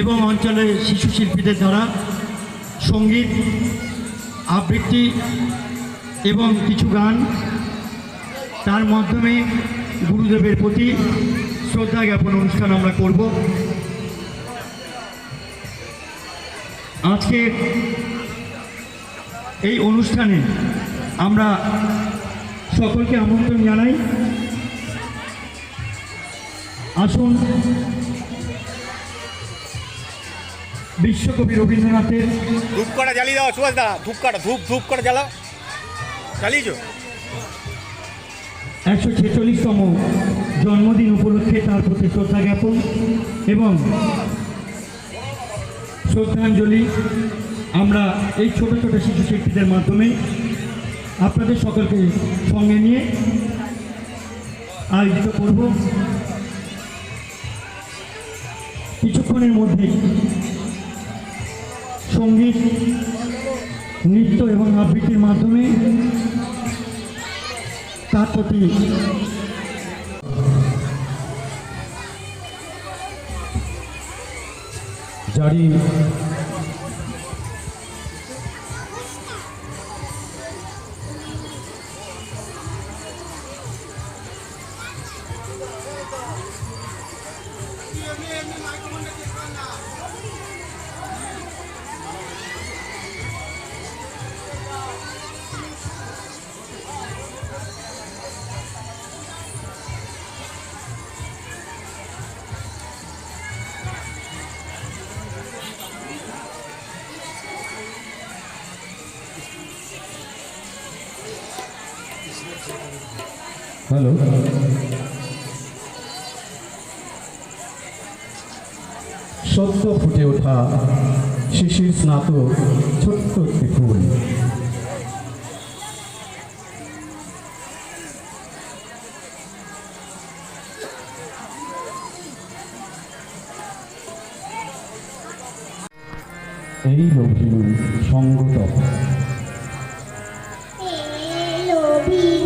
এবং অঞ্চলের শিশু শিল্পীদের দ্বারা সংগীত, আবৃত্তি এবং কিছু গান, তার মাধ্যমে গুরুদেবের প্রতি শ্রদ্ধা জ্ঞাপন অনুষ্ঠান আমরা করব। আজকে এই অনুষ্ঠানে আমরা সকলকে আমন্ত্রণ জানাই। আসুন বিশ্বকবি রবীন্দ্রনাথের ধূপ করা জ্বালিয়ে দাও সুভাষ দা ধূপ করা ধূপ ধূপ করে জ্বালাও। জ্বালিয়েছো? একশো ছেচল্লিশতম জন্মদিন উপলক্ষে তার প্রতি শ্রদ্ধা জ্ঞাপন এবং শ্রদ্ধাঞ্জলি। আমরা এই ছোট ছোট শিশু শিল্পীদের মাধ্যমে আপনাদের সকলকে সঙ্গে নিয়ে আয়োজিত করব। কিছুক্ষণের মধ্যে সংগীত নৃত্য এবং আবৃত্তির মাধ্যমে তার প্রতি জারি হ্যালো। সদ্য ফুটে ওঠা শিশির স্নাত ছোট্ট ফুল। এই লভিনু সঙ্গত বিনু